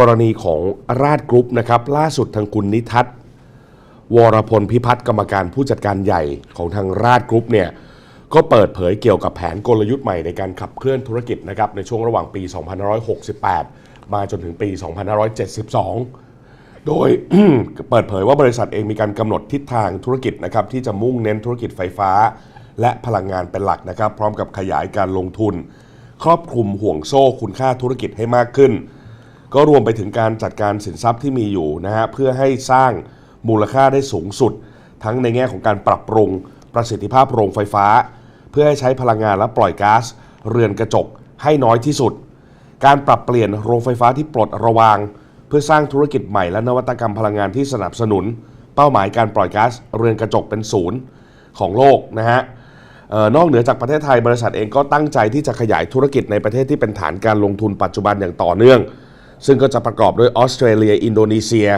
กรณีของราชกรุ๊ปนะครับล่าสุดทางคุณนิทัศน์วรพลพิพัฒน์กรรมการผู้จัดการใหญ่ของทางราชกรุ๊ปเนี่ยก็เปิดเผยเกี่ยวกับแผนกลยุทธ์ใหม่ในการขับเคลื่อนธุรกิจนะครับในช่วงระหว่างปี 2568 มาจนถึงปี 2572 โดย เปิดเผยว่าบริษัทเองมีการกำหนดทิศทางธุรกิจนะครับที่จะมุ่งเน้นธุรกิจไฟฟ้า และพลังงานเป็นหลักนะครับ พร้อมกับขยายการลงทุน ครอบคลุมห่วงโซ่คุณค่าธุรกิจให้มากขึ้น ก็รวมไปถึงการจัดการสินทรัพย์ที่มีอยู่นะฮะเพื่อให้สร้างมูลค่าได้สูงสุด ทั้งในแง่ของการปรับปรุงประสิทธิภาพโรงไฟฟ้า เพื่อให้ใช้พลังงานและปล่อยก๊าซเรือนกระจกให้น้อยที่สุด การปรับเปลี่ยนโรงไฟฟ้าที่ปลดระวาง เพื่อสร้างธุรกิจใหม่และนวัตกรรมพลังงานที่สนับสนุน เป้าหมายการปล่อยก๊าซเรือนกระจกเป็นศูนย์ของโลกนะฮะออนอกเหนือจากประเทศไทยบริษัทเองก็ตั้งใจที่จะขยายธุรกิจในประเทศที่เป็นฐานการลงทุนปัจจุบันอย่างต่อเนื่อง ซึ่งก็จะประกอบด้วยออสเตรเลีย อินโดนีเซีย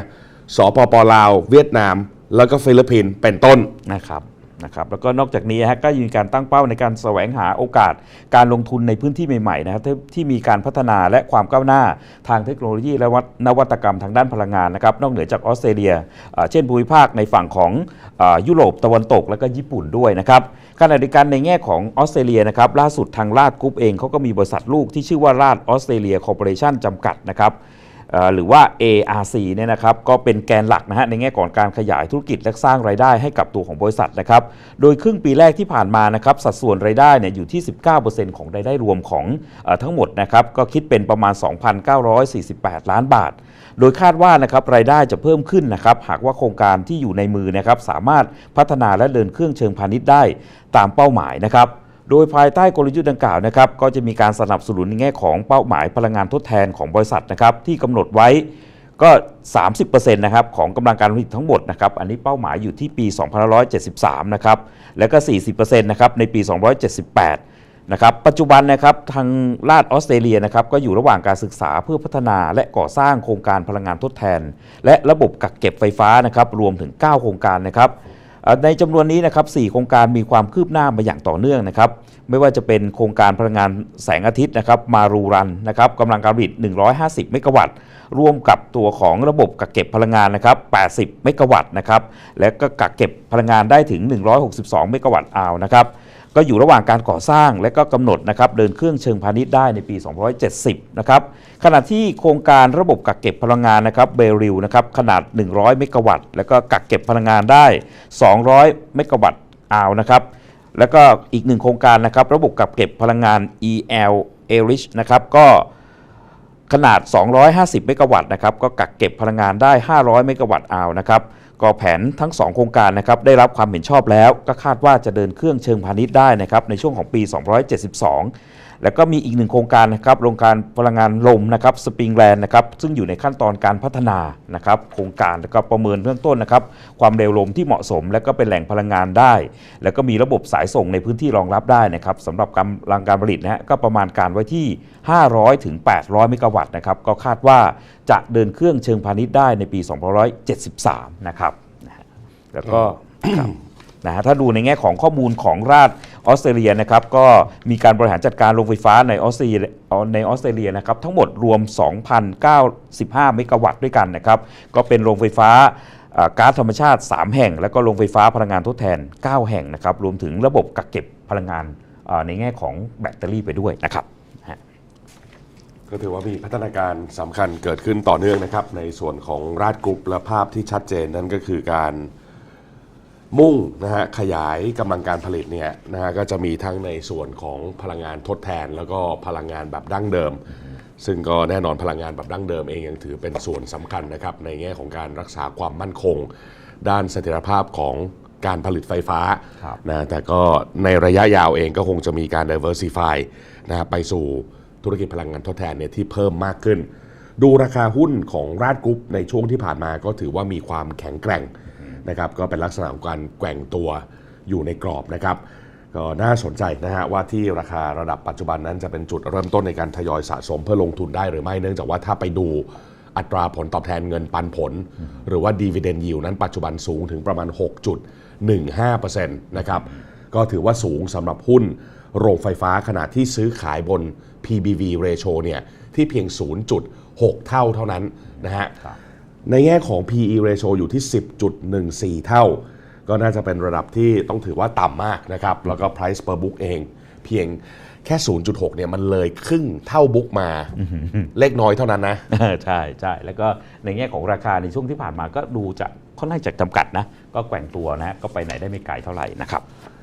สปปลาว เวียดนาม แล้วก็ฟิลิปปินส์เป็นต้นนะครับ นะครับแล้วก็นอกจากนี้ฮะก็ยังมีการตั้งเป้าในการแสวงหาโอกาสการลงทุนในพื้นที่ใหม่ๆนะครับที่มีการพัฒนาและความก้าวหน้าทางเทคโนโลยีและนวัตกรรมทางด้านพลังงานนะครับนอกเหนือจากออสเตรเลีย เช่นภูมิภาคในฝั่งของอยุโรปตะวันตกและก็ญี่ปุ่นด้วยนะครับขณะเดียวกันในแง่ของออสเตรเลียนะครับล่าสุดทางลาดกรุ๊ปเองเขาก็มีบริษัทลูกที่ชื่อว่าลาดออสเตรเลียคอร์ปอเรชั่นจำกัดนะครับ หรือว่า ARC เนี่ยนะครับก็เป็นแกนหลักนะฮะในแง่ของการขยายธุรกิจและสร้างรายได้ให้กับตัวของบริษัทนะครับ โดยครึ่งปีแรกที่ผ่านมานะครับสัดส่วนรายได้เนี่ยอยู่ที่ 19%ของรายได้รวมของออทั้งหมดนะครับก็คิดเป็นประมาณ 2,948 ล้านบาท โดยคาดว่านะครับรายได้จะเพิ่มขึ้นนะครับหากว่าโครงการที่อยู่ในมือนะครับสามารถพัฒนาและเดินเครื่องเชิงพาณิชย์ได้ตามเป้าหมายนะครับ โดยภายใต้กลยุทธ์ดังกล่าวนะครับก็จะมีการสนับสนุนในแง่ของเป้าหมายพลังงานทดแทนของบริษัทนะครับที่กำหนดไว้ก็ 30%นะครับของกำลังการผลิตทั้งหมดนะครับอันนี้เป้าหมายอยู่ที่ปี 2573 นะครับแล้วก็ 40%นะครับในปี 278 นะครับปัจจุบันนะครับทางลาดออสเตรเลียนะครับก็อยู่ระหว่างการศึกษาเพื่อพัฒนาและก่อสร้างโครงการพลังงานทดแทน และระบบกักเก็บไฟฟ้านะครับรวมถึง 9 โครงการนะครับ ในจำนวนนี้นะครับ4โครงการมีความคืบหน้ามาอย่างต่อเนื่องนะครับ ไม่ว่าจะเป็นโครงการพลังงานแสงอาทิตย์นะครับ มารูรันนะครับกำลังการผลิต 150 เมกะวัตต์ร่วมกับตัวของระบบกักเก็บพลังงานนะครับ 80 เมกะวัตต์นะครับ และก็กักเก็บพลังงานได้ถึง 162 เมกะวัตต์อาวนะครับ ก็อยู่ระหว่างการก่อสร้างและก็กำหนดนะครับเดินเครื่องเชิงพาณิชย์ได้ในปี 270 นะครับขณะที่โครงการระบบกักเก็บพลังงานนะครับเบริลนะครับขนาด 100 เมกะวัตต์ แล้วก็กักเก็บพลังงานได้ 200 เมกะวัตต์อาวนะครับแล้วก็อีกหนึ่งโครงการนะครับระบบกักเก็บพลังงาน EL a r i c h นะครับก็ขนาด 250 เมกะวัตต์นะครับก็กักเก็บพลังงานได้ 500 เมกะวัตต์อาวนะครับ ก็แผนทั้ง 2 โครงการนะครับได้รับความเห็นชอบแล้ว ก็คาดว่าจะเดินเครื่องเชิงพาณิชย์ได้นะครับในช่วงของปี 272 แล้วก็มีอีกหนึ่งโครงการนะครับโรงการพลังงานลมนะครับสปริงแลนด์นะครับซึ่งอยู่ในขั้นตอนการพัฒนานะครับโครงการแล้วก็ประเมินเบื้องต้นนะครับความเร็วลมที่เหมาะสม และก็เป็นแหล่งพลังงานได้ แล้วก็มีระบบสายส่งในพื้นที่รองรับได้นะครับสำหรับกำลังการผลิตนะฮะก็ประมาณการไว้ที่ 500ถึง800 เมกะวัตต์นะครับก็คาดว่าจะเดินเครื่องเชิงพาณิชย์ได้ในปี 2573 นะครับแล้วก็นะฮะถ้าดูในแง่ของข้อมูลของราช ออสเตรเลียนะครับก็มีการบริหารจัดการโรงไฟฟ้าในออสเตรเลียในออสเตรเลียนะครับทั้งหมดรวม 2,095 เมกะวัตต์ด้วยกันนะครับก็เป็นโรงไฟฟ้าก๊าซธรรมชาติ 3 แห่ง แล้วก็โรงไฟฟ้าพลังงานทดแทน 9 แห่งนะครับรวมถึงระบบกักเก็บพลังงานในแง่ของแบตเตอรี่ไปด้วยนะครับก็ถือว่ามีพัฒนาการสำคัญเกิดขึ้นต่อเนื่องนะครับในส่วนของราชกรุ๊ปและภาพที่ชัดเจนนั่นก็คือการ มุ่งนะฮะขยายกำลังการผลิตเนี่ยนะฮะก็จะมีทั้งในส่วนของพลังงานทดแทน แล้วก็พลังงานแบบดั้งเดิม ซึ่งก็แน่นอนพลังงานแบบดั้งเดิมเองยังถือเป็นส่วนสำคัญนะครับในแง่ของการรักษาความมั่นคง ด้านเสถียรภาพของการผลิตไฟฟ้าครับนะแต่ก็ในระยะยาวเองก็คงจะมีการ diversify นะฮะไปสู่ธุรกิจพลังงานทดแทนเนี่ยที่เพิ่มมากขึ้น ดูราคาหุ้นของราชกรุ๊ปในช่วงที่ผ่านมาก็ถือว่ามีความแข็งแกร่ง นะครับก็เป็นลักษณะของการแกว่งตัวอยู่ในกรอบนะครับก็น่าสนใจนะฮะว่าที่ราคาระดับปัจจุบันนั้นจะเป็นจุดเริ่มต้นในการทยอยสะสมเพื่อลงทุนได้หรือไม่เนื่องจากว่าถ้าไปดูอัตราผลตอบแทนเงินปันผล หรือว่า dividend yield นั้นปัจจุบันสูงถึงประมาณ 6.15%นะครับก็ถือว่าสูงสำหรับหุ้นโรงไฟฟ้าขณะที่ซื้อขายบน PBV ratio เนี่ยที่เพียง6เท่าเท่านั้นนะฮะ ในแง่ของ PE ratio อยู่ที่ 10.14 เท่า ก็น่าจะเป็นระดับที่ต้องถือว่าต่ำมากนะครับ แล้วก็ price per book เอง เพียงแค่ 0.6 เนี่ยมันเลยครึ่งเท่าบุ๊กมา เล็กน้อยเท่านั้นนะ ใช่ใช่แล้วก็ในแง่ของราคาในช่วงที่ผ่านมาก็ดูจะค่อนข้างจะจำกัดนะ ก็แกว่งตัวนะ ก็ไปไหนได้ไม่ไกลเท่าไหร่นะครับ